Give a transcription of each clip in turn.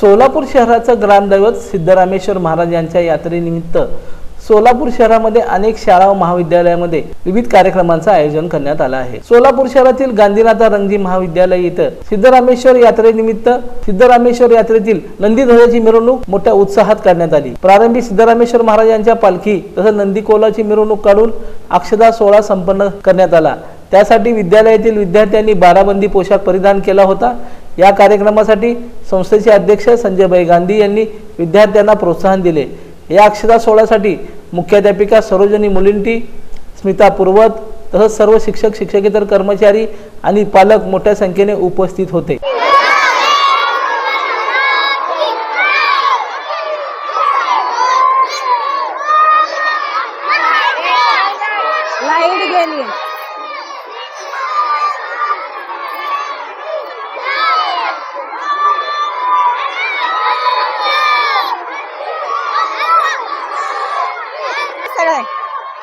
सोलापूर शहराचं ग्रामदैवत सिद्धरामेश्वर महाराज यांच्या यात्रेनिमित्त सोलापूर शहरामध्ये अनेक शाळा व महाविद्यालयामध्ये विविध कार्यक्रमांचं आयोजन करण्यात आलं आहे. सोलापूर शहरातील गांधीनाथा रंगजी महाविद्यालय इथं सिद्धरामेश्वर यात्रेनिमित्त सिद्धरामेश्वर यात्रेतील नंदीध्वजाची मिरवणूक मोठ्या उत्साहात करण्यात आली. प्रारंभी सिद्धरामेश्वर महाराज यांच्या पालखी तसंच नंदीकोलाची मिरवणूक काढून अक्षदा सोहळा संपन्न करण्यात आला. त्यासाठी विद्यालयातील विद्यार्थ्यांनी बाराबंदी पोशाख परिधान केला होता. या कार्यक्रमासाठी संस्थेचे अध्यक्ष संजयभाई गांधी यांनी विद्यार्थ्यांना प्रोत्साहन दिले. या अक्षदा सोहळ्यासाठी मुख्याध्यापिका सरोजनी मुलिंटी स्मिता पूर्वत तसंच सर्व शिक्षक शिक्षकेतर कर्मचारी आणि पालक मोठ्या संख्येने उपस्थित होते.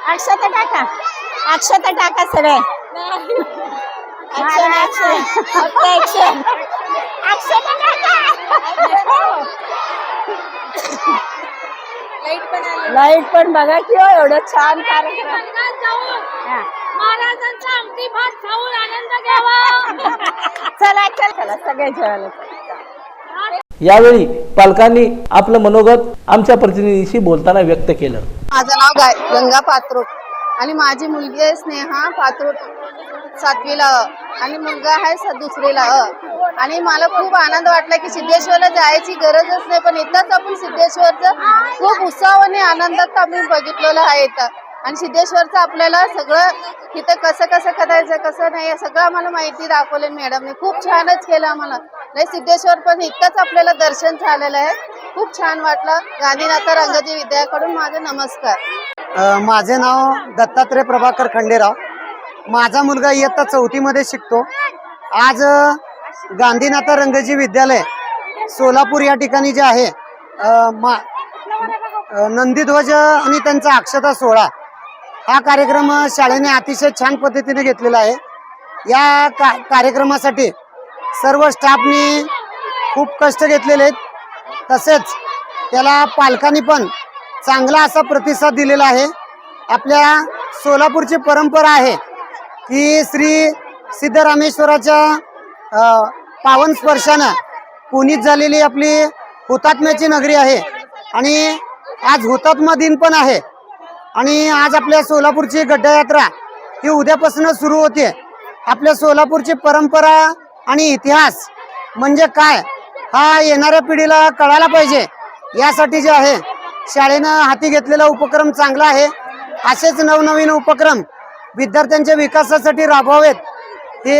अक्षत टाका अक्षत टाका सगळे. अक्षता टाका. लाइट पण बघा की हो, एवढं छान कार्यक्रम. महाराजांचा आमटी भात खाऊन आनंद घ्यावा चला चल चला सगळे जेवायला चला. यावेळी पालकांनी आपलं मनोगत आमच्या प्रतिनिधीशी बोलताना व्यक्त केलं माझं नाव गाय गंगा पात्रोट. आणि माझी मुलगी आहे स्नेहा पात्रोट सातवीला. आणि मुलगा आहे दुसरीला. आणि मला खूप आनंद वाटला की सिद्धेश्वरला जायची गरजच नाही पण इथंच आपण सिद्धेश्वरचं खूप उत्साहाने आनंदात आम्ही बघितलेलं आहे इथं. आणि सिद्धेश्वरचं आपल्याला सगळं इथं कसं कसं करायचं कसं नाही सगळं आम्हाला माहिती दाखवली मॅडमने खूप छानच केलं आम्हाला. नाही सिद्धेश्वर पण इथंच आपल्याला दर्शन झालेलं आहे. खूप छान वाटलं. गांधीनाथा रंगजी विद्याकडून माझे नमस्कार. माझे नाव दत्तात्रय प्रभाकर खंडेराव. माझा मुलगा इयत्ता चौथीमध्ये शिकतो. आज गांधीनाथ रंगजी विद्यालय सोलापूर या ठिकाणी जे आहे मा नंदीध्वज आणि त्यांचा अक्षता सोहळा हा कार्यक्रम शाळेने अतिशय छान पद्धतीने घेतलेला आहे. या का कार्यक्रमासाठी सर्व स्टाफनी खूप कष्ट घेतलेले आहेत. तसेच त्याला पालकांनी पण चांगला असा प्रतिसाद दिलेला आहे. आपल्या सोलापूरची परंपरा आहे की श्री सिद्धरामेश्वराच्या पावन स्पर्शानं पुनीत झालेली आपली हुतात्म्याची नगरी आहे आणि आज हुतात्मा दिन पण आहे आणि आज आपल्या सोलापूरची गड्डयात्रा ही उद्यापासून सुरू होते. आपल्या सोलापूरची परंपरा आणि इतिहास म्हणजे काय हा येणाऱ्या पिढीला कळायला पाहिजे. यासाठी जे आहे शाळेनं हाती घेतलेला उपक्रम चांगला आहे. असेच नवनवीन उपक्रम विद्यार्थ्यांच्या विकासासाठी राबवावेत. हे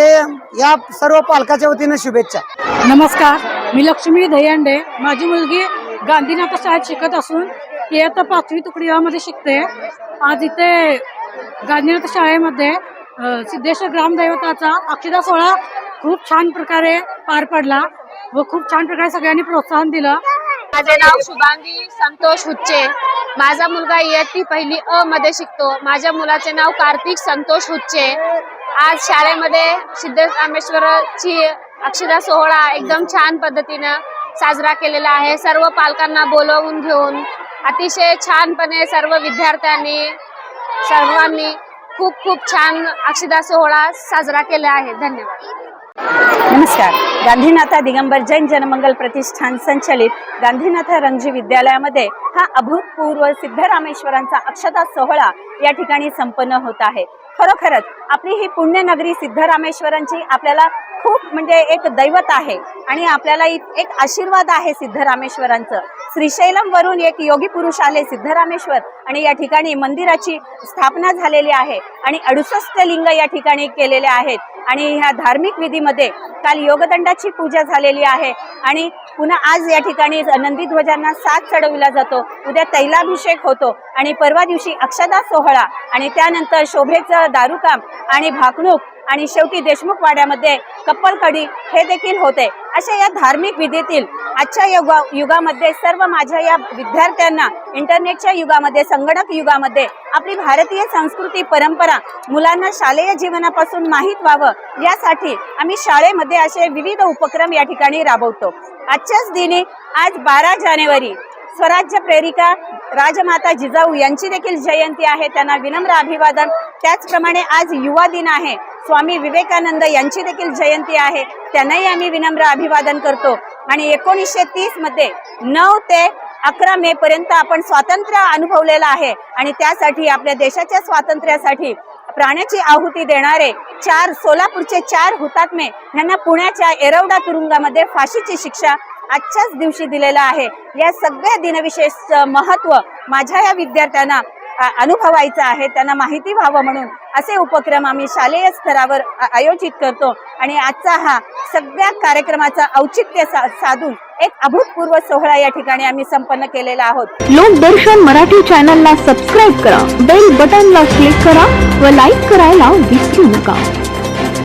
या सर्व पालकाच्या वतीनं शुभेच्छा. नमस्कार. मी लक्ष्मी दहीहंडे माझी मुलगी गांधीनाथ शाळेत शिकत असून ती आता पाचवी तुकडी यामध्ये शिकते. आज इथे गांधीनाथ शाळेमध्ये सिद्धेश्वर ग्रामदैवताचा अक्षदा सोहळा खूप छान प्रकारे पार पडला. व खूप छान प्रकारे सगळ्यांनी प्रोत्साहन दिलं. माझे नाव शुभांगी संतोष हुच्चे. माझा मुलगा इयत्ती पहिली अ मध्ये शिकतो. माझ्या मुलाचे नाव कार्तिक संतोष हुच्चे. आज शाळेमध्ये सिद्धरामेश्वरची अक्षदा सोहळा एकदम छान पद्धतीनं साजरा केलेला आहे. सर्व पालकांना बोलवून घेऊन अतिशय छानपणे सर्व विद्यार्थ्यांनी सर्वांनी खूप खूप छान अक्षदा सोहळा साजरा केला आहे. धन्यवाद. नमस्कार. गांधीनाथा दिगंबर जैन जनमंगल प्रतिष्ठान संचलित गांधीनाथा रंगजी विद्यालयामध्ये हा अभूतपूर्व सिद्धरामेश्वरांचा अक्षता सोहळा या ठिकाणी संपन्न होत आहे. खरोखरच आपली ही पुण्यनगरी सिद्धरामेश्वरांची आपल्याला खूप म्हणजे एक दैवत आहे आणि आपल्याला एक आशीर्वाद आहे सिद्धरामेश्वरांचं. श्रीशैलम वरून एक योगी पुरुष आले सिद्धरामेश्वर आणि या ठिकाणी मंदिराची स्थापना झालेली आहे आणि अडुसष्ट लिंग या ठिकाणी केलेले आहेत. आणि ह्या धार्मिक विधीमध्ये काल योगदंडाची पूजा झालेली आहे. आणि पुन्हा आज या ठिकाणी नंदीध्वजांना साथ चढविला जातो. उद्या तैलाभिषेक होतो आणि परवा दिवशी अक्षदा सोहळा आणि त्यानंतर शोभेचं दारुकाम आणि भाकणूक आणि शेवटी देशमुख वाड्यामध्ये कप्पलकडी हे देखील होते. अशा या धार्मिक विधीतील आजच्या युगा युगामध्ये सर्व माझ्या या विद्यार्थ्यांना इंटरनेटच्या युगामध्ये संगणक युगामध्ये आपली भारतीय संस्कृती परंपरा मुलांना शालेय जीवनापासून माहीत व्हावं यासाठी आम्ही शाळेमध्ये असे विविध उपक्रम या ठिकाणी राबवतो. आजच्याच दिनी आज बारा जानेवारी स्वराज्य प्रेरिका राजमाता जिजाऊ यांची देखील जयंती आहे. त्यांना विनम्र अभिवादन. त्याचप्रमाणे आज युवा दिन आहे. स्वामी विवेकानंद यांची देखील जयंती आहे. त्यांनाही आम्ही विनम्र अभिवादन करतो. आणि एकोणीसशे तीसमध्ये नऊ ते अकरा मे पर्यंत आपण स्वातंत्र्य अनुभवलेलं आहे. आणि त्यासाठी आपल्या देशाच्या स्वातंत्र्यासाठी प्राण्याची आहुती देणारे चार सोलापूरचे चार हुतात्मे यांना पुण्याच्या एरवडा तुरुंगामध्ये फाशीची शिक्षा आजच्याच दिवशी दिलेला आहे. या सगळ्या दिनविशेष महत्त्व माझ्या या विद्यार्थ्यांना अनुभवायचं आहे त्यांना माहिती व्हावं म्हणून असे उपक्रम आम्ही शालेय स्तरावर आयोजित करतो. आणि आजचा हा सगळ्या कार्यक्रमाचा औचित्य सा- साधून एक अभूतपूर्व सोहळा या ठिकाणी आम्ही संपन्न केलेला आहोत. लोकदर्शन मराठी चॅनलला सबस्क्राईब करा बेल बटनला क्लिक करा व लाईक करायला विसरू नका.